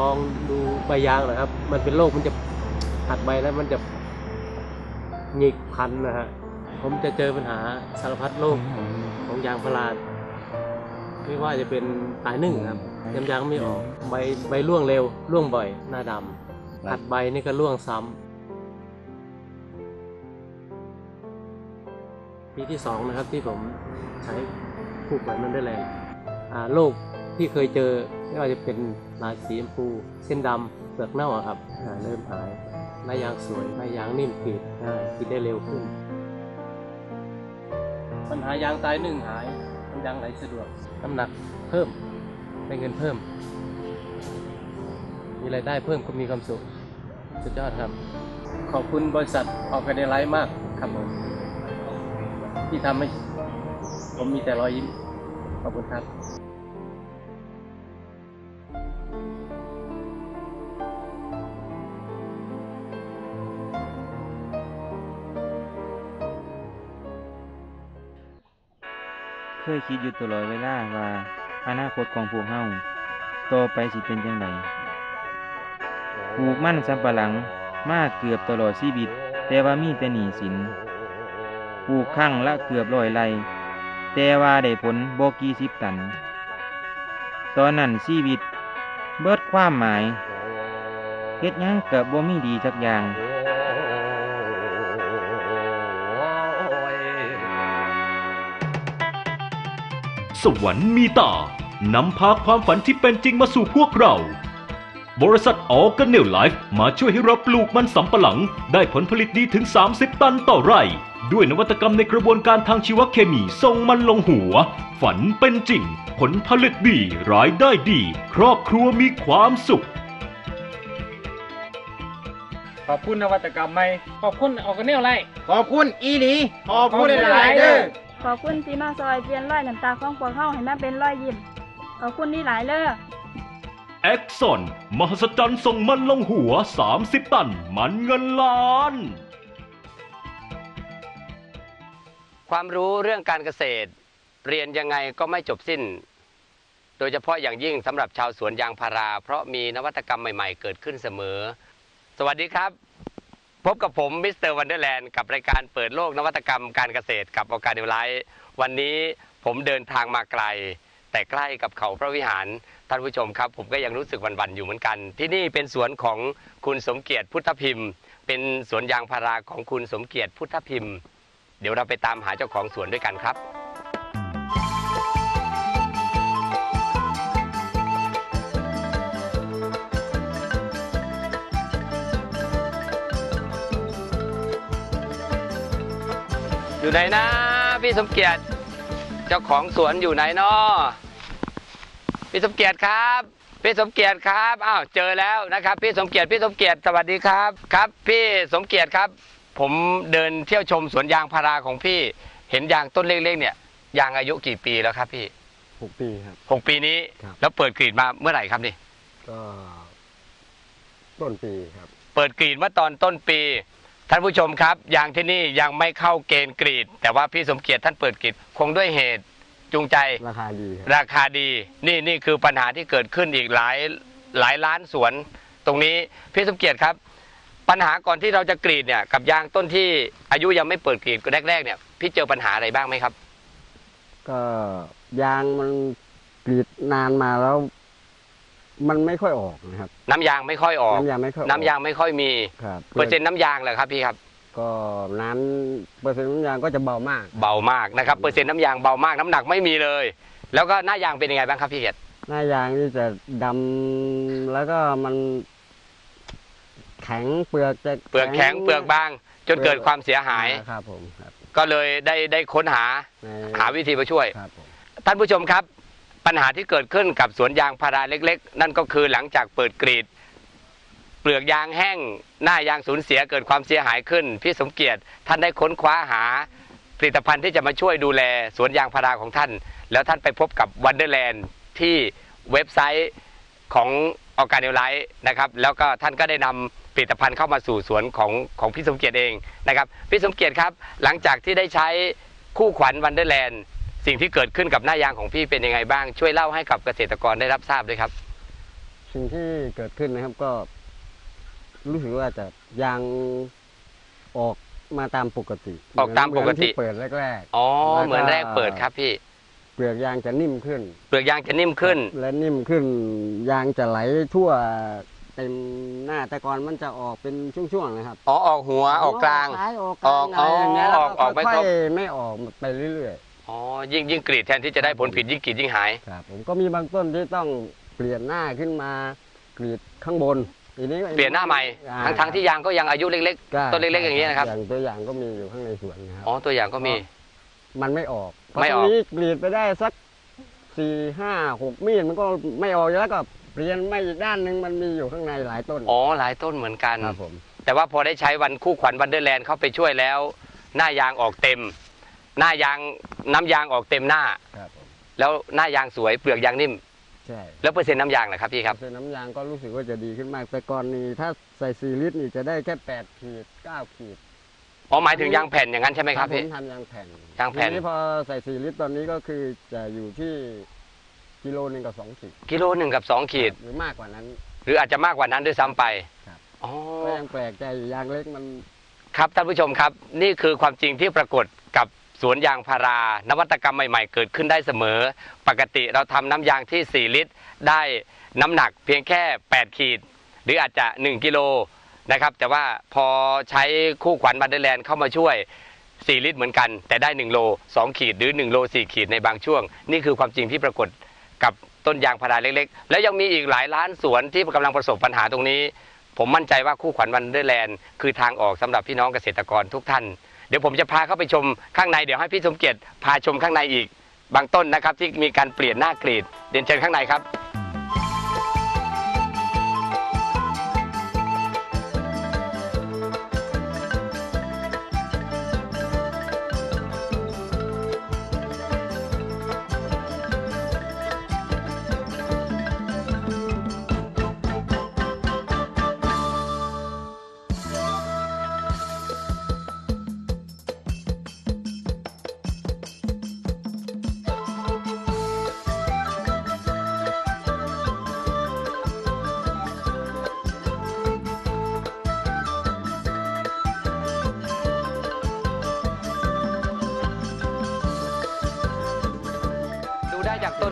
ก่อนในแงนมองดูใบยางนะครับ มันเป็นโรคมันจะหัดใบแล้วมันจะหงิกพันนะฮะผมจะเจอปัญหาสารพัดโรคของยางพาราไม่ว่าจะเป็นตายนึ่งครับยำยางไม่ออกใบใบร่วงเร็วร่วงบ่อยหน้าดำหัดใบนี่ก็ร่วงซ้ำปีที่สองนะครับที่ผมใช้ผูกแบบมันได้แรงอ่าโรค ที่เคยเจอไม่ว่าจะเป็นลายสีชมพู เส้นดำเปลือกเน่าครับเริ่มหายหน้ายางสวยหน้ายางนิ่มกรีดง่ายกรีดได้เร็วขึ้น ปัญหายางตายหนึ่งหายยางไหลสะดวกน้ำหนักเพิ่มได้เงินเพิ่ม มีรายได้เพิ่มก็มีความสุขสุดยอดครับ ขอบคุณบริษัทออกกันในไลฟ์มากครับผมที่ทำให้ผมมีแต่รอยยิ้มขอบคุณครับ ยคิดอยู่ตลอดเวลาว่าอนาคตของพวกเฮาต่อไปสิเป็นจังไดปลูกมั่นสำปะหลังมาเกือบตลอดชีวิต แต่ว่ามีแต่หนี้สินปลูกครั้งละเกือบร้อยไร่แต่ว่าได้ผลบ่กี่สิบตัน ตอนนั้นชีวิต เบิดความหมายเฮ็ดยังก็บ่มีดีสักอย่าง สวรรค์มีตานำพาความฝันที่เป็นจริงมาสู่พวกเรา บริษัทออร์แกเนลไลฟ์มาช่วยให้เราปลูกมันสำปะหลัง ได้ผลผลิตดีถึง 30 ตันต่อไร่ ด้วยนวัตกรรมในกระบวนการทางชีวเคมีส่งมันลงหัว ฝันเป็นจริง ผลผลิตดีรายได้ดี ครอบครัวมีความสุข ขอบคุณนวัตกรรมใหม่ ขอบคุณออกกันแนวไร ขอบคุณอีหลี ขอบคุณหลายๆเด้อ ขอบคุณที่มาซอยเปลี่ยนร้อยน้ำตาของพวกเฮาให้มาเป็นร้อยยิ้มขอบคุณนี่หลายเด้อแอคซอนมหัศจรรย์ส่งมันลงหัว 30 ตัน มันเงินล้าน ความรู้เรื่องการเกษตร เรียนยังไงก็ไม่จบสิ้น โดยเฉพาะอย่างยิ่งสำหรับชาวสวนยางพารา เพราะมีนวัตกรรมใหม่ ๆ เกิดขึ้นเสมอ สวัสดีครับ พบกับผมมิสเตอร์วันเดอร์แลนด์กับรายการเปิดโลกนวัตกรรมการเกษตรกับโอกาสเดลไลท์วันนี้ผมเดินทางมาไกล แต่ใกล้กับเขาพระวิหาร ท่านผู้ชมครับ ผมก็ยังรู้สึกวันๆอยู่เหมือนกัน ที่นี่เป็นสวนของคุณสมเกียรติพุทธพิมพ์ เป็นสวนยางพาราของคุณสมเกียรติพุทธพิมพ์ เดี๋ยวเราไปตามหาเจ้าของสวนด้วยกันครับ อยู่ไหนนะ พี่สมเกียรติ เจ้าของสวนอยู่ไหนนาะพี่สมเกียรติครับ พี่สมเกียรติครับอ้าวเจอแล้วนะครับ พี่สมเกียรติพี่สมเกียรติสวัสดีครับครับ พี่สมเกียรติครับ ผมเดินเที่ยวชมสวนยางพาราของพี่ เห็นยางต้นเล็กๆเนี่ยยางอายุกี่ปีแล้วครับพี่หกปีครับ หกปีนี้ครับ แล้วเปิดกรีดมาเมื่อไหร่ครับนี่ ก็ ต้นปีครับ เปิดกรีดเมื่อตอนต้นปี ท่านผู้ชมครับยางที่นี่ยังไม่เข้าเกณฑ์กรีด แต่ว่าพี่สมเกียรติท่านเปิดกรีดคงด้วยเหตุจูงใจราคาดีครับราคาดี นี่นี่คือปัญหาที่เกิดขึ้นอีกหลายหลายล้านสวน ตรงนี้พี่สมเกียรติครับ ปัญหาก่อนที่เราจะกรีดเนี่ยกับยางต้นที่อายุยังไม่เปิดกรีดแรกๆเนี่ยพี่เจอปัญหาอะไรบ้างไหมครับ ก็ยางมันกรีดนานมาแล้ว มันไม่ค่อยออกนะครับ น้ำยางไม่ค่อยออก น้ำยางไม่ค่อยออกน้ำยางไม่ค่อยมี ครับเปอร์เซ็นต์น้ำยางเหรอครับพี่ครับ ก็น้ำเปอร์เซ็นต์น้ำยางก็จะเบามาก เบามากนะครับเปอร์เซ็นต์น้ำยางเบามากน้ำหนักไม่มีเลย แล้วก็หน้ายางเป็นยังไงบ้างครับพี่เกียรติหน้ายางนี่จะดำแล้วก็มันแข็งเปลือกจะเปลือกแข็งเปลือกบาง จนเกิดความเสียหาย ครับผมครับ ก็เลยได้ได้ค้นหาในหาวิธีมาช่วย ครับผมท่านผู้ชมครับ ปัญหาที่เกิดขึ้นกับสวนยางพาราเล็ก ๆ นั่นก็คือหลังจากเปิดกรีด เปลือกยางแห้ง หน้ายางสูญเสียเกิดความเสียหายขึ้น พี่สมเกียรติท่านได้ค้นคว้าหาผลิตภัณฑ์ที่จะมาช่วยดูแลสวนยางพาราของท่าน แล้วท่านไปพบกับวันเดอร์แลนด์ที่เว็บไซต์ของออการเนลไลท์นะครับแล้วก็ท่านก็ได้นำผลิตภัณฑ์เข้ามาสู่สวนของของพี่สมเกียรติเองนะครับพี่สมเกียรติครับหลังจากที่ได้ใช้คู่ขวัญวันเดอร์แลนด์ สิ่งที่เกิดขึ้นกับหน้ายางของพี่เป็นยังไงบ้าง ช่วยเล่าให้กับเกษตรกรได้รับทราบด้วยครับ สิ่งที่เกิดขึ้นนะครับก็ รู้สึกว่าจะยางออกมาตามปกติออกตามปกติเหอนที่เปิดแรกอ๋อแล้วก็เหมือนแรกเปิดครับพี่ๆเปลือกยางจะนิ่มขึ้น เปลือกยางจะนิ่มขึ้น และนิ่มขึ้น ยางจะไหลทั่วเต็มหน้าแต่ก่อนมันจะออกเป็นช่วงๆนะครับ อ๋อออกหัวออกกลางซ้ายออกกลางออกอะไรอย่างเงี้ยอ๋อแล้วออกออกไม่ค่ครอบยๆไม่ออกไปเรื่อย อ๋อยิ่งยิ่งกรีดแทนที่จะได้ผลผิดยิ่งกรีดยิ่งหายๆครับ ผมก็มีบางต้นที่ต้องเปลี่ยนหน้าขึ้นมากรีดข้างบนทีนี้ก็เปลี่ยนหน้าใหม่อ่าทั้งทั้งที่ยางก็ยังอายุเล็กก็ๆต้นเล็กๆอย่างนี้ยนะครับอย่างตัวอย่างก็มีอยู่ข้างในสวนนะครับ อ๋อตัวอย่างก็มี มันไม่ออกเพราะไม่ออกตรงนี้กรีดไปได้สักสี่ห้าหกมีดมันก็ไม่ออกแล้วก็เปลี่ยนไม่อีกด้านหนึ่งมันมีอยู่ข้างในหลายต้นอ๋อหลายต้นเหมือนกัน ครับผม แต่ว่าพอได้ใช้วันคู่ขวัญวันเดอร์แลนด์เข้าไปช่วยแล้ว หน้ายางออกเต็ม หน้ายางน้ำยางออกเต็มหน้า ครับผมแล้วหน้ายางสวยเปลือกยางนิ่ม ใช่แล้วเปอร์เซ็นต์น้ำยางล่ะครับพี่ครับเส้นน้ำยางก็รู้สึกว่าจะดีขึ้นมาก แต่ก่อนนี้ถ้าใส่สี่ลิตรนี่จะได้แค่แปดขีดเก้าขีดอ๋อหมายถึงยางแผ่นอย่างนั้นใช่ไหมครับผพี่มทำยางแผ่นยางแผ่น ทีนี้พอใส่สี่ลิตรตอนนี้ก็คือจะอยู่ที่กิโลหนึ่งกับสองขีดกิโลหนึ่งกับสองขีดหรือมากกว่านั้น หรืออาจจะมากกว่านั้นด้วยซ้ำไปครับ อ๋อ ก็ยังแปลกใจอยู่ยางเล็กมัน ครับท่านผู้ชมครับนี่คือความจริงที่ปรากฏกับ สวนยางพารานวัตกรรมใหม่ ๆ เกิดขึ้นได้เสมอ ปกติเราทำน้ำยางที่ 4 ลิตร ได้น้ำหนักเพียงแค่ 8 ขีด หรืออาจจะ 1 กิโลนะครับ แต่ว่าพอใช้คู่ขวัญบันเดอร์แลนด์เข้ามาช่วย 4 ลิตรเหมือนกัน แต่ได้ 1 โล 2 ขีดหรือ 1 โล 4 ขีดในบางช่วง นี่คือความจริงที่ปรากฏกับต้นยางพาราเล็กๆ แล้วยังมีอีกหลายล้านสวนที่กำลังประสบปัญหาตรงนี้ ผมมั่นใจว่าคู่ขวัญวันเดอร์แลนด์คือทางออกสำหรับพี่น้องเกษตรกรทุกท่าน ดี๋ยวผมจะพาเข้าไปชมข้างในเดี๋ยวให้พี่สมเกียรติพาชมข้างในอีกบางต้นนะครับที่มีการเปลี่ยนหน้ากรีดเรียนเชิญข้างในครับ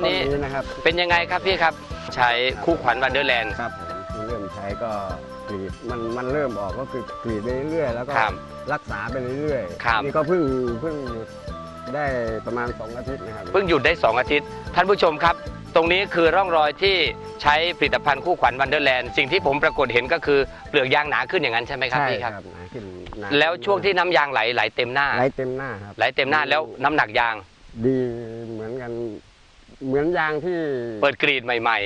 ได้จากต้นนี้นะครับเป็นยังไงครับพี่ครับ ใช้คู่ขวัญวันเดอร์แลนด์ ครับผมเริ่มใช้ก็กรีดมันมันเริ่มออกก็คือกรีดไปเรื่อยๆแล้วก็ครับรักษาไปเรื่อยครับ นี่ก็เพิ่งเพิ่งหยุดได้ประมาณ2อาทิตย์นะครับ เพิ่งหยุดได้ 2 อาทิตย์ ท่านผู้ชมครับ ตรงนี้คือร่องรอยที่ใช้ผลิตภัณฑ์คู่ขวัญวันเดอร์แลนด์สิ่งที่ผมปรากฏเห็นก็คือเปลือกยางหนาขึ้นอย่างนั้นใช่ไหมครับใช่พี่คครัรับ บหนาขึ้นหนาแล้วช่วงที่น้ำยางไหลไหลเต็มหน้า ไหลเต็มหน้าครับไหลเต็มหน้าแล้วน้ำหนักยาง ดีเหมือนกัน เหมือนยางที่เปิดกรีดใหม่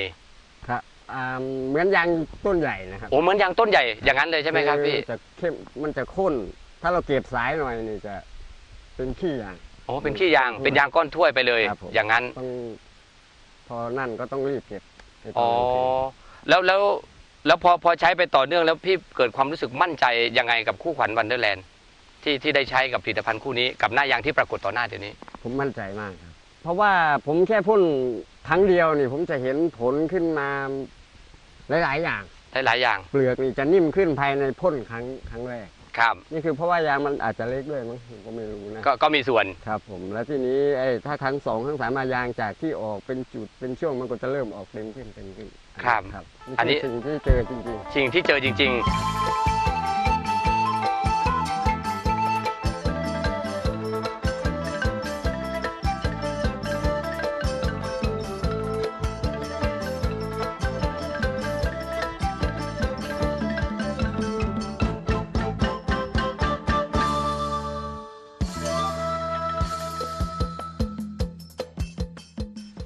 ครับอ่าเหมือนยางต้นใหญ่นะครับๆโอ้เหมือนยางต้นใหญ่อย่างนั้นเลยใช่ไหมครับพี่จะเข้มมันจะข้น ถ้าเราเก็บสายหน่อยนี่จะเป็นขี้ยาง โอ้เป็นขี้ยางเป็นยางก้อนถ้วยไปเลย ครับผม อย่างนั้นต้องพอนั่นก็ต้องรีบเก็บในตอ๋ออนกลางคืนแล้วแล้วแล้วพอพอใช้ไปต่อเนื่องแล้วพี่เกิดความรู้สึกมั่นใจยังไงกับคู่ขวัญวันเดอร์แลนด์ที่ที่ได้ใช้กับผลิตภัณฑ์คู่นี้กับหน้ายางที่ปรากฏต่อหน้าเดี๋ยวนี้ ผมมั่นใจมากครับเพ ราะว่าผมแค่พ่นครั้งเดียวนี่ผมจะเห็นผลขึ้นมาหลาย ๆ อย่าง หลายๆอย่าง เปลือกนี่จะนิ่มขึ้นภายในพ่นครั้งครั้งแรกครับ นี่คือเพราะว่ายางมันอาจจะเล็กด้วยมั้งผมก็ไม่รู้นะก็ก็มีส่วนครับผมแล้วทีนี้ไอ้ถ้าครั้งสองครั้งสามมายางจากที่ออกเป็นจุดเป็นช่วงมันก็จะเริ่มออกเต็มขึ้นเต็มขึ้นครับครับอันนี้คือสิ่งที่เจอจริงสิ่งที่เจอจริงๆ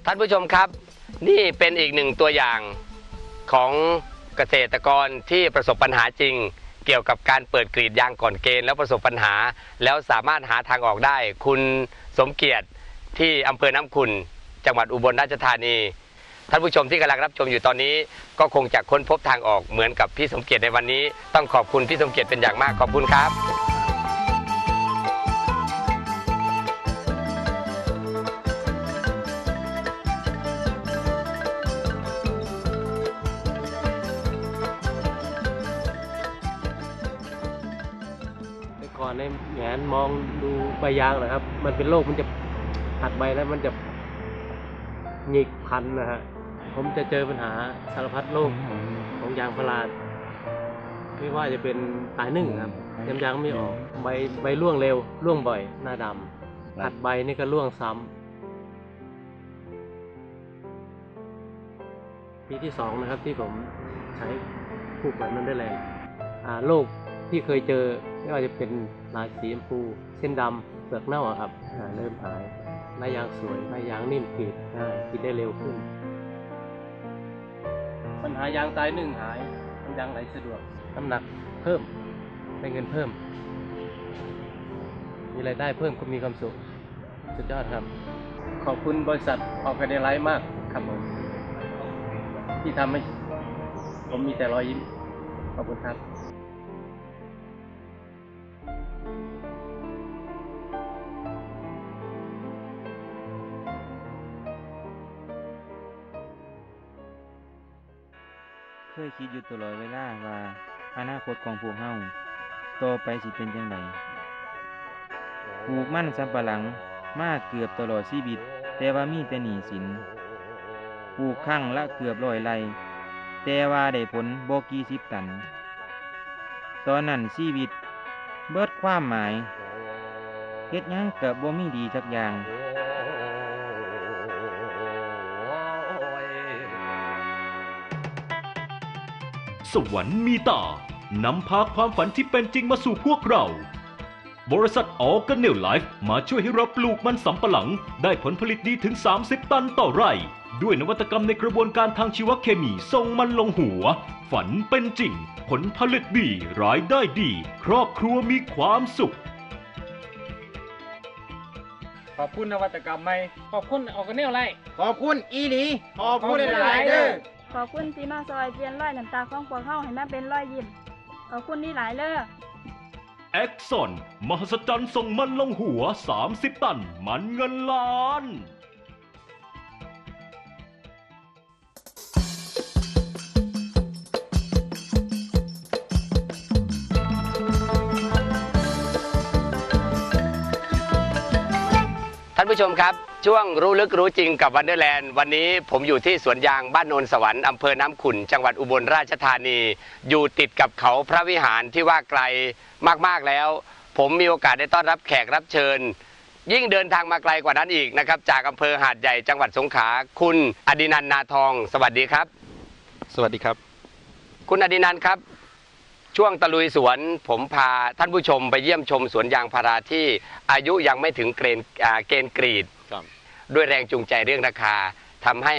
ท่านผู้ชมครับ นี่เป็นอีกหนึ่งตัวอย่างของเกษตรกรที่ประสบปัญหาจริง เกี่ยวกับการเปิดกรีดยางก่อนเกณฑ์แล้วประสบปัญหา แล้วสามารถหาทางออกได้ คุณสมเกียรติที่อำเภอน้ำขุนจังหวัดอุบลราชธานี ท่านผู้ชมที่กำลังรับชมอยู่ตอนนี้ ก็คงจะค้นพบทางออกเหมือนกับพี่สมเกียรติในวันนี้ ต้องขอบคุณพี่สมเกียรติเป็นอย่างมากขอบคุณครับ นแงนมองดูใบยางนะครับ มันเป็นโรคมันจะหัดใบแล้วมันจะหงิกพันนะฮะผมจะเจอปัญหาสารพัดโรคของยางพาราไม่ว่าจะเป็นตายนึ่งครับยำยางไม่ออกใบใบร่วงเร็วร่วงบ่อยหน้าดำหัดใบนี่ก็ร่วงซ้ำปีที่สองนะครับที่ผมใช้ผูกแบบนั้นได้แรงอ่าโรคที่เคยเจอ ไม่ว่าจะเป็นลายสีชมพู เส้นดำเปลือกเน่าครับเริ่มหายลายยางสวยลายยางนิ่มกรีดง่ายกรีดได้เร็วขึ้น ปัญหายางตายหนึ่งหายมันยางไหลสะดวกน้ำหนักเพิ่มได้เงินเพิ่ม มีรายได้เพิ่มก็มีความสุขสุดยอดครับ ขอบคุณบริษัทออกกันในไลฟ์มากครับผมที่ทำให้ผมมีแต่รอยยิ้มขอบคุณครับ ตลอดเวลาว่าอนาคตของพวกเฮาต่อไปสิเป็นจังไดปลูกมันสำปะหลังมาเกือบตลอดชีวิต แต่ว่ามีแต่หนี้สินปลูกครั้งละเกือบร้อยไร่แต่ว่าได้ผลบ่กี่สิบตัน ตอนนั้นชีวิต เบิดความหมายเฮ็ดหยังก็บ่มีดีสักอย่าง สวรรค์มีตานำพาความฝันที่เป็นจริงมาสู่พวกเรา บริษัทออร์แกเนลไลฟ์มาช่วยให้เราปลูกมันสำปะหลัง ได้ผลผลิตดีถึง 30 ตันต่อไร่ ด้วยนวัตกรรมในกระบวนการทางชีวเคมีส่งมันลงหัว ฝันเป็นจริง ผลผลิตดีรายได้ดี ครอบครัวมีความสุข ขอบคุณนวัตกรรมใหม่ ขอบคุณออกกันแนวไร ขอบคุณอีหลี ขอบคุณหลายๆเด้อ ขอบคุณที่มาซอยเปลี่ยนรอยน้ำตาของพวกเฮาให้มาเป็นรอยยิ้มขอบคุณที่หลายเลยแอ็กซอนมหัศจรรย์ส่งมันลงหัว 30 ตัน มันเงินล้านท่านผู้ชมครับ ช่วงรู้ลึกรู้จริงกับวันเดอร์แลนด์วันนี้ผมอยู่ที่สวนยางบ้านโนนสวรรค์อำเภอน้ำขุนจังหวัดอุบลราชธานี อยู่ติดกับเขาพระวิหารที่ว่าไกลมากๆแล้ว ผมมีโอกาสได้ต้อนรับแขกรับเชิญ ยิ่งเดินทางมาไกลกว่านั้นอีกนะครับ จากอำเภอหาดใหญ่จังหวัดสงขลาคุณอดินันท์นาทอง สวัสดีครับ สวัสดีครับ คุณอดินันท์ครับ ช่วงตะลุยสวนผมพาท่านผู้ชมไปเยี่ยมชมสวนยางพาราที่อายุยังไม่ถึงเกณฑ์อ่าเกณฑ์กรีด ครับด้วยแรงจูงใจเรื่องราคาทำให้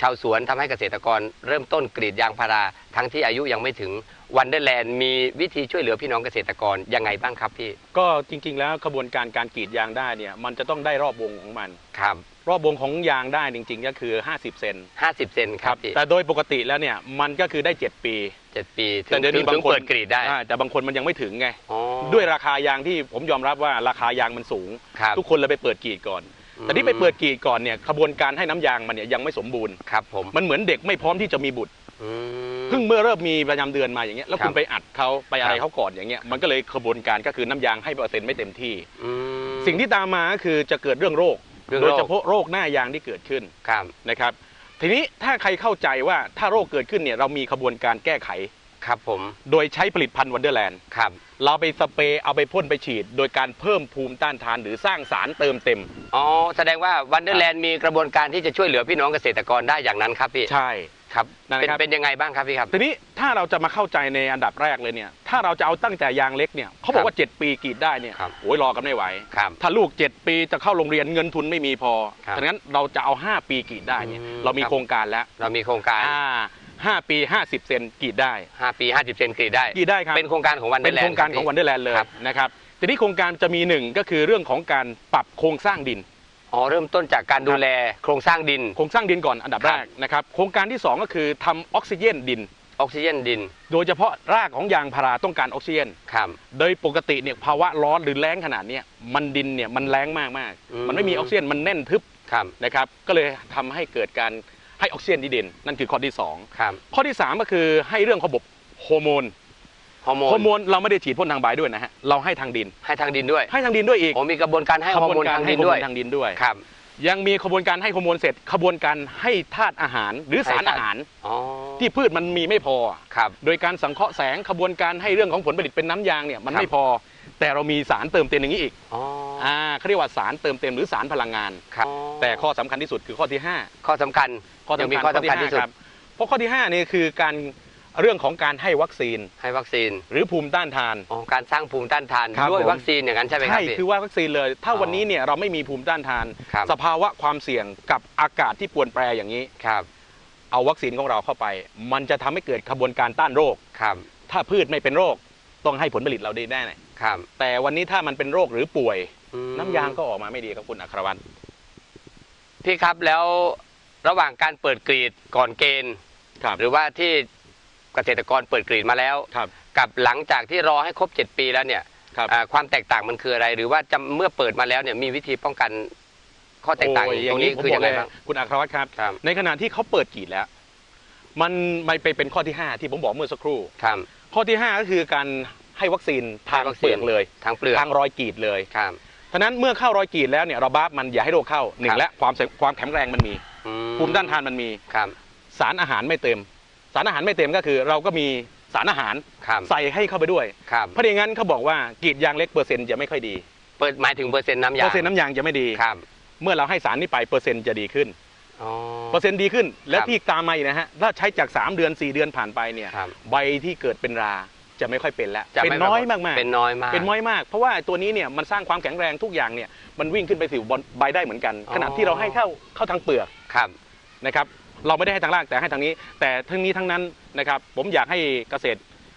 ชาวสวนทำให้เกษตรกร เริ่มต้นกรีดยางพาราทั้งที่อายุยังไม่ถึงวันเดอร์แลนด์มีวิธีช่วยเหลือพี่น้องเกษตรกรยังไงบ้างครับพี่ ก็จริง ๆ แล้วกระบวนการการกรีดยางได้เนี่ยมันจะต้องได้รอบวงของมันครับรอบวงของยางได้จริง ๆ ก็คือ 50 เซน50 เซนครับพี่แต่โดยปกติแล้วเนี่ยมันก็คือได้ 7 ปีเจ็ดปีถึแต่งเดี๋ยวนี้ถึงบางคนเปิดกรีดได้อ่าแต่บางคนมันยังไม่ถึงไงอ๋อด้วยราคายางที่ผมยอมรับว่าราคายางมันสูงครับทุกคนเลยไปเปิดกรีดก่อน แต่ที่ไปเปิดกรีดก่อนเนี่ยกระบวนการให้น้ำยางมันเนี่ยยังไม่สมบูรณ์ครับผมมันเหมือนเด็กไม่พร้อมที่จะมีบุตรอืมเพิ่งเมื่อเริ่มมีประจำเดือนมาอย่างเงี้ยแล้วครับคุณไปอัดเขาไปอะไรครับเขาก่อนอย่างเงี้ยมันก็เลยกระบวนการก็คือน้ำยางให้เปอร์เซ็นต์ไม่เต็มที่อืมสิ่งที่ตามมาก็คือจะเกิดเรื่องโรคเรื่องโดโรยคเฉพาะโรคหน้ายางที่เกิดขึ้นครับนะครับ ทีนี้ถ้าใครเข้าใจว่าถ้าโรคเกิดขึ้นเนี่ยเรามีขบวนการแก้ไข ครับผม โดยใช้ผลิตภัณฑ์วันเดอร์แลนด์ครับ เราไปสเปรย์เอาไปพ่นไปฉีด โดยการเพิ่มภูมิต้านทานหรือสร้างสารเติมเต็ม อ๋อ แสดงว่าวันเดอร์แลนด์มีกระบวนการที่จะช่วยเหลือพี่น้องเกษตรกรได้อย่างนั้นครับพี่ ใช่ ครับนั่นแหเป็นละครับ เป็นยังไงบ้างครับพี่ครับ ทีนี้ถ้าเราจะมาเข้าใจในอันดับแรกเลยเนี่ย ถ้าเราจะเอาตั้งแต่ยางเล็กเนี่ยเขาบอกว่า 7 ปีกรีดได้เนี่ยครับ โอ้ยรอกันไม่ไหว ครับ ถ้าลูก 7 ปีจะเข้าโรงเรียนเงินทุนไม่มีพอครับดังนั้นเราจะเอา 5 ปีกรีดได้เนี่ยอืมเรามีครับ โครงการแล้ว เรามีโครงการ อ่า ห้าปี 50 เซนกรีดได้5ปี 50 เซนกรีดได้กรีดได้ครับเป็นโครงการของวันเดเป็อนร์แลนด์โครงการของวันเดอร์แลนด์เลยครับนะครับทีนี้โครงการจะมีหนึ่งก็คือเรื่องของการปรับโครงสร้างดินอ๋อเริ่มต้นจากการดูแลโครงสร้างดิน โครงสร้างดินก่อนอันดับครัแรบกนะครับโครงการที่ 2 ก็คือทำออกซิเจนดินออกซิเจนดิน โดยเฉพาะรากของยางพาราต้องการออกซิเจนครับโดยปกติเนี่ยภาวะร้อนหรือแล้งขนาดเนี้ยมันดินเนี่ยมันแรงมากมากๆอืมมันไม่มีออกซิเจนมันแน่นทึบครับนะครับก็เลยทำให้เกิดการ ให้ออกซิเจนที่ดินนั่นคือข้อที่2ครับข้อที่ 3 ก็คือให้เรื่องของระบบฮอร์โมนฮอร์โมนฮอร์โมนเราไม่ได้ฉีดพ่นทางใบด้วยนะฮะเราให้ทางดิน ให้ทางดินด้วยให้ทางดินด้วยอีกโอ้มีกระบวนการให้ฮอร์โมนกทางให้ดินฮอร์ด้โมวยนทางดินด้วย ครับ ยังมีขบวนการให้ฮอร์โมนเสร็จ ขบวนการให้ธาตุอาหารหรือสารให้ธาตุ อาหารอ๋อที่พืชมันมีไม่พอ ครับ โดยการสังเคราะห์แสงขบวนการให้เรื่องของผลผลิตเป็นน้ำยางเนี่ยมันครับ ไม่พอ แต่เรามีสารเติมเต็มอย่างนี้อีก อ๋อ อ่าเขาเรียกว่าสารเติมเต็มหรือสารพลังงาน ครับ แต่ข้อสำคัญที่สุดคือข้อที่ห้าข้อสำคัญข้อยังสำมีคัญข้อสำคัญที่สุดครับเพราะข้อที่ห้านี่คือการเรื่องของการให้วัคซีน ให้วัคซีนหรือภูมิต้านทาน อ๋อการสร้างภูมิต้านทานครับด้วยผม วัคซีนอย่างนั้นใช่ไหมครัใช่บพี่ คือว่าวัคซีนเลย ถ้าอ๋อวันนี้เนี่ยเราไม่มีภูมิต้านทาน ครับ สภาวะความเสี่ยงกับอากาศที่ปรวนแปรอย่างนี้ ครับ เอาวัคซีนของเราเข้าไป มันจะทำให้เกิดขบวนการต้านโรค ครับ ถ้าพืชไม่เป็นโรค ต้องให้ผลผลิตเราได้แน่ครับ แต่วันนี้ถ้ามันเป็นโรคหรือป่วยอืม น้ำยางก็ออกมาไม่ดีครับคุณอัครวัตรพี่ครับแล้วระหว่างการเปิดกรีดก่อนเกณฑ์ ครับหรือว่าที่เกษตรกรเปิดกรีดมาแล้ว ครับ กับหลังจากที่รอให้ครบ 7 ปีแล้วเนี่ยครับ อ่าความแตกต่างมันคืออะไร หรือว่าจะเมื่อเปิดมาแล้วเนี่ยมีวิธีป้องกันข้อแตกต่างโอ้ยตรงนี้ผมคือยังไงบกเลบ้างคุณอัครวัตรครับ ครับ ในขณะที่เขาเปิดกรีดแล้ว มันไม่ไปเป็นข้อที่ 5 ที่ผมบอกเมื่อสักครู่ ครับ ข้อที่ 5 ก็คือการให้วัคซีนทางให้วัคซีนเปลือกเลย ทางเปลือกทางรอยกรีดเลย ครับ ฉะนั้นเมื่อเข้ารอยกรีดแล้วเนี่ยเราบ้ามันอย่าให้โรคเข้าหนึ่ครังบและความเสความแข็งแรงมันมีอืภูมิต้านทานมันมีครับสารอาหารไม่เต็ม สารอาหารไม่เต็มก็คือ เราก็มีสารอาหารครับใส่ให้เข้าไปด้วยครับเพราะอย่างนั้นเขาบอกว่ากรีดยางเล็กเปอร์เซ็นต์จะไม่ค่อยดีเปิดหมายถึงเปอร์เซ็นต์น้ำยาเปอร์เซ็นต์น้ำยางจะไม่ดีครับ เมื่อเราให้สารนี้ไปเปอร์เซ็นต์จะดีขึ้นอ๋อเปอร์เซ็นต์ดีขึ้น และครับที่ตามมาอีกนะฮะถ้าใช้จาก 3 เดือน 4 เดือนผ่านไปเนี่ยครับใบที่เกิดเป็นรา จะไม่ค่อยเป็นแล้วจะเป็นไม่น้อยปรมากๆเป็นน้อยมากเป็นน้อยมาก เพราะว่าตัวนี้เนี่ยมันสร้างความแข็งแรงทุกอย่างเนี่ยมันวิ่งขึ้นไปสู่บนใบได้เหมือนกันอ๋อขณะที่เราให้เข้าเข้าทางเปลือกครับนะครับ เราไม่ได้ให้ทางรากแต่ให้ทางนี้ แต่ทั้งนี้ทั้งนั้นนะครับผมอยากให้เกษต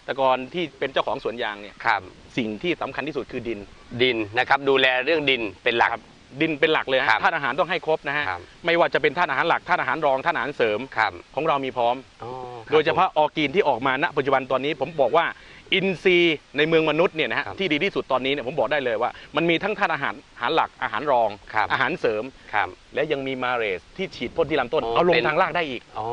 รกรที่เป็นเจ้าของสวนยางเนี่ยครับสิ่งที่สำคัญที่สุดคือดินดินนะครับ ดูแลเรื่องดินเป็นหลักครับดินเป็นหลักเลยฮะครับธาตุอาหารต้องให้ครบนะฮะครับไม่ว่าจะเป็นธาตุอาหารหลักธาตุอาหารรองธาตุอาหารเสริมครับของเรามีพร้อมอ๋อครับโดยเฉพาะออร์กีนที่ออกมาณปัจจุบันตอนนี้ผมบอกว่า อินทรีย์ในเมืองมนุษย์เนี่ยนะฮะครับที่ดีที่สุดตอนนี้เนี่ยผมบอกได้เลยว่า มันมีทั้งธาตุอาหารอาหารหลักอาหารรองครับอาหารเสริมครับและยังมีมาเรสที่ฉีดพ่นที่ลำต้นอ๋อเอาลงเป็นทางรากได้อีกอ๋อ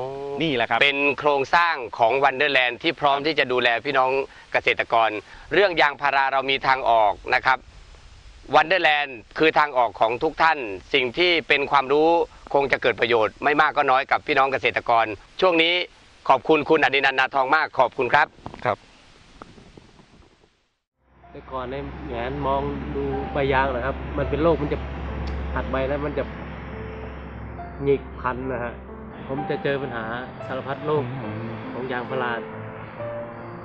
นี่แหละครับเป็นโครงสร้างของวันเดอร์แลนด์ที่พร้อมที่จะดูแลพี่น้องเกษตรกร เรื่องยางพาราเรามีทางออกนะครับวันเดอร์แลนด์คือทางออกของทุกท่าน สิ่งที่เป็นความรู้คงจะเกิดประโยชน์ไม่มากก็น้อยกับพี่น้องเกษตรกร ช่วงนี้ขอบคุณคุณอดินันท์นาทองมากขอบคุณครับ แต่ก่อนในแงนมองดูใบยางนะครับ มันเป็นโรคมันจะหัดใบแล้วมันจะหงิกพันนะฮะผมจะเจอปัญหาสารพัดโรคของยางพารา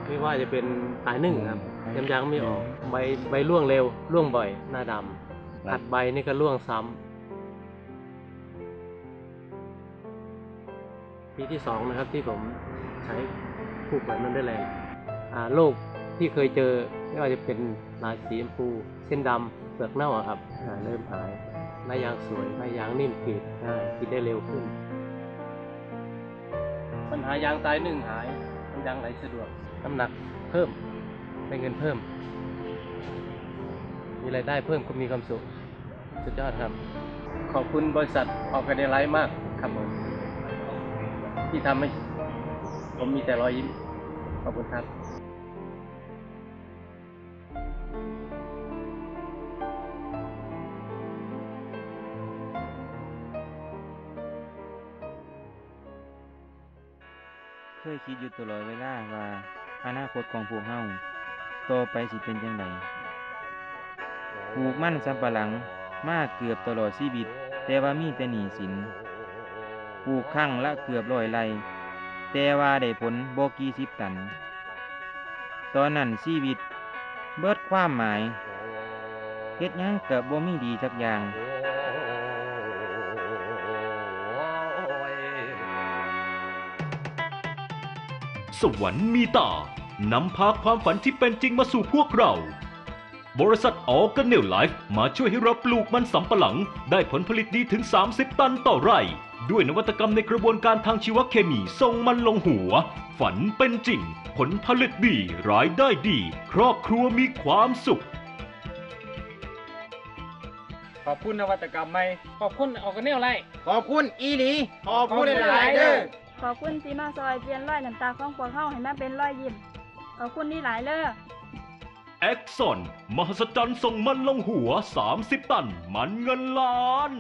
ไม่ว่าจะเป็นตายนึ่งครับยำยางไม่ออกใบใบร่วงเร็วร่วงบ่อยหน้าดำหัดใบนี่ก็ร่วงซ้ำปีที่สองนะครับที่ผมใช้ผูกแบบนั้นได้แรงอ่าโรคที่เคยเจอ ไม่ว่าจะเป็นลายสีชมพู เส้นดำเปลือกเน่าครับเริ่มหายลายยางสวยลายยางนิ่มกรีดง่ายกรีดได้เร็วขึ้น ปัญหายางตายหนึ่งหายน้ำยางไหลสะดวกน้ำหนักเพิ่มได้เงินเพิ่ม มีรายได้เพิ่มก็มีความสุขสุดยอดครับ ขอบคุณบริษัทออกกันไลท์มากครับผมที่ทำให้ผมมีแต่รอยยิ้มขอบคุณครับ อยู่ตลอดเวลาว่าอนาคตของพวกเฮาต่อไปสิเป็นจังไดปลูกมันสำปะหลังมาเกือบตลอดชีวิต แต่ว่ามีแต่หนี้สินปลูกครั้งละเกือบร้อยไร่แต่ว่าได้ผลบ่กี่สิบตัน ตอนนั้นชีวิต เบิดความหมายเฮ็ดหยังก็บ่มีดีสักอย่าง สวรรค์มีตานำพาความฝันที่เป็นจริงมาสู่พวกเรา บริษัทออร์แกเนลไลฟ์มาช่วยให้เราปลูกมันสำปะหลัง ได้ผลผลิตดีถึง 30 ตันต่อไร่ ด้วยนวัตกรรมในกระบวนการทางชีวเคมีส่งมันลงหัว ฝันเป็นจริง ผลผลิตดีรายได้ดี ครอบครัวมีความสุข ขอบคุณนวัตกรรมใหม่ ขอบคุณออกกันแนวไล่ขอบคุณอีหลี ขอบคุณหลายๆเด้อ ขอบคุณที่มาซอยเปลี่ยนร้อยน้ำตาของพวกเฮาให้มาเป็นร้อยยิ้มขอบคุณนี่หลายเลยแอคซอนมหัศจรรย์ส่งมันลงหัว 30 ตัน มันเงินล้าน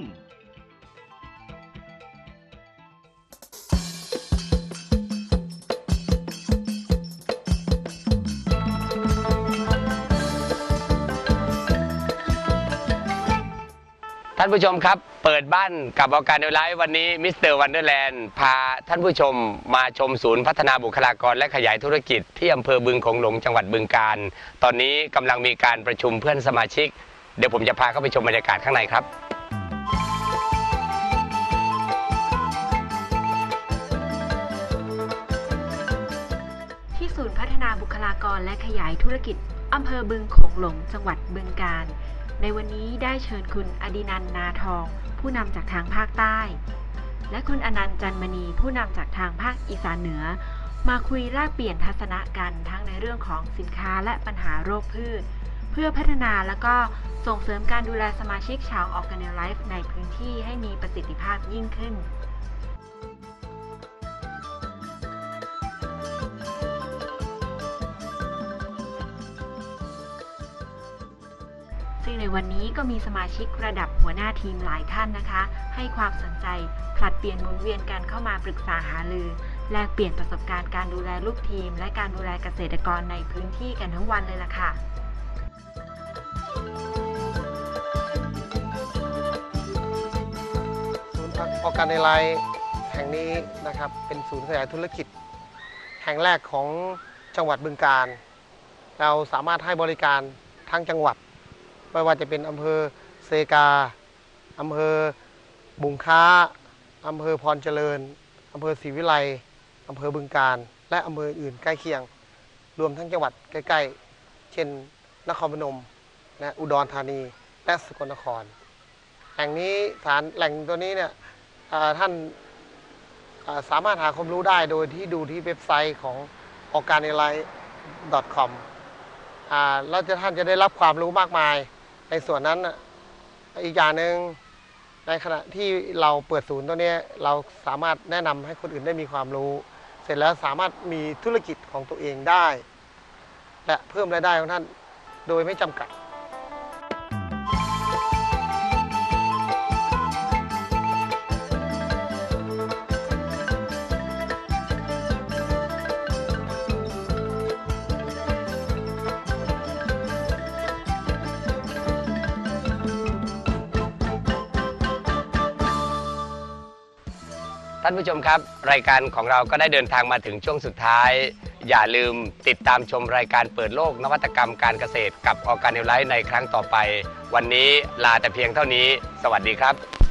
ท่านผู้ชมครับ เปิดบ้านกับออการเดลไลฟ์วันนี้มิสเตอร์วันเดอร์แลนด์พาท่านผู้ชมมาชมศูนย์พัฒนาบุคลากรและขยายธุรกิจ ที่อำเภอบึงโขงหลงจังหวัดบึงกาฬตอนนี้กำลังมีการประชุมเพื่อนสมาชิก เดี๋ยวผมจะพาเข้าไปชมบรรยากาศข้างในครับที่ศูนย์พัฒนาบุคลากรและขยายธุรกิจอำเภอบึงโขงหลง จังหวัดบึงกาฬ ในวันนี้ได้เชิญคุณอดินันนาทอง ผู้นำจากทางภาคใต้ และคุณอนันต์จันมณีผู้นำจากทางภาคอีสานเหนือ มาคุยแลกเปลี่ยนทัศนะกันทั้งในเรื่องของสินค้าและปัญหาโรคพืช เพื่อพัฒนาและก็ส่งเสริมการดูแลสมาชิกชาวออร์แกเนลไลฟ์ในพื้นที่ให้มีประสิทธิภาพยิ่งขึ้น ซึ่งในวันนี้ก็มีสมาชิกระดับหัวหน้าทีมหลายท่านนะคะ ให้ความสนใจผลัดเปลี่ยนหมุนเวียนกันเข้ามาปรึกษาหารือ แลกเปลี่ยนประสบการณ์การดูแลลูกทีม และการดูแลเกษตรกรในพื้นที่กันทั้งวันเลยล่ะค่ะศูนย์ออการในไลน์แห่งนี้นะครับเป็นศูนย์ขยายธุรกิจ แห่งแรกของจังหวัดบึงกาฬเราสามารถให้บริการทั้งจังหวัด ไม่ว่าจะเป็นอำเภอเซกาอำเภอบุงค้าอำเภอพรเจริญอำเภอศรีวิไลอำเภอบึงกาฬและอำเภออื่นใกล้เคียง รวมทั้งจังหวัดใกล้ ๆ เช่น นครพนมและอุดรธานีและสกลนคร แห่งนี้ฐานแหล่งตัวนี้เนี่ยท่านาสามารถหาความรู้ได้โดยที่ดูที่เว็บไซต์ของ o r g a n i l i t c o m อ่าแล้วจะท่านจะได้รับความรู้มากมาย ในส่วนนั้นอีกอย่างหนึ่งในขณะที่เราเปิดศูนย์ตัวนี้เราสามารถแนะนำให้คนอื่นได้มีความรู้ เสร็จแล้วสามารถมีธุรกิจของตัวเองได้ และเพิ่มรายได้ของท่านโดยไม่จำกัด ท่านผู้ชมครับ รายการของเราก็ได้เดินทางมาถึงช่วงสุดท้าย อย่าลืมติดตามชมรายการเปิดโลกนวัตกรรมการเกษตรกับออการเนลไลท์ในครั้งต่อไป วันนี้ลาแต่เพียงเท่านี้ สวัสดีครับ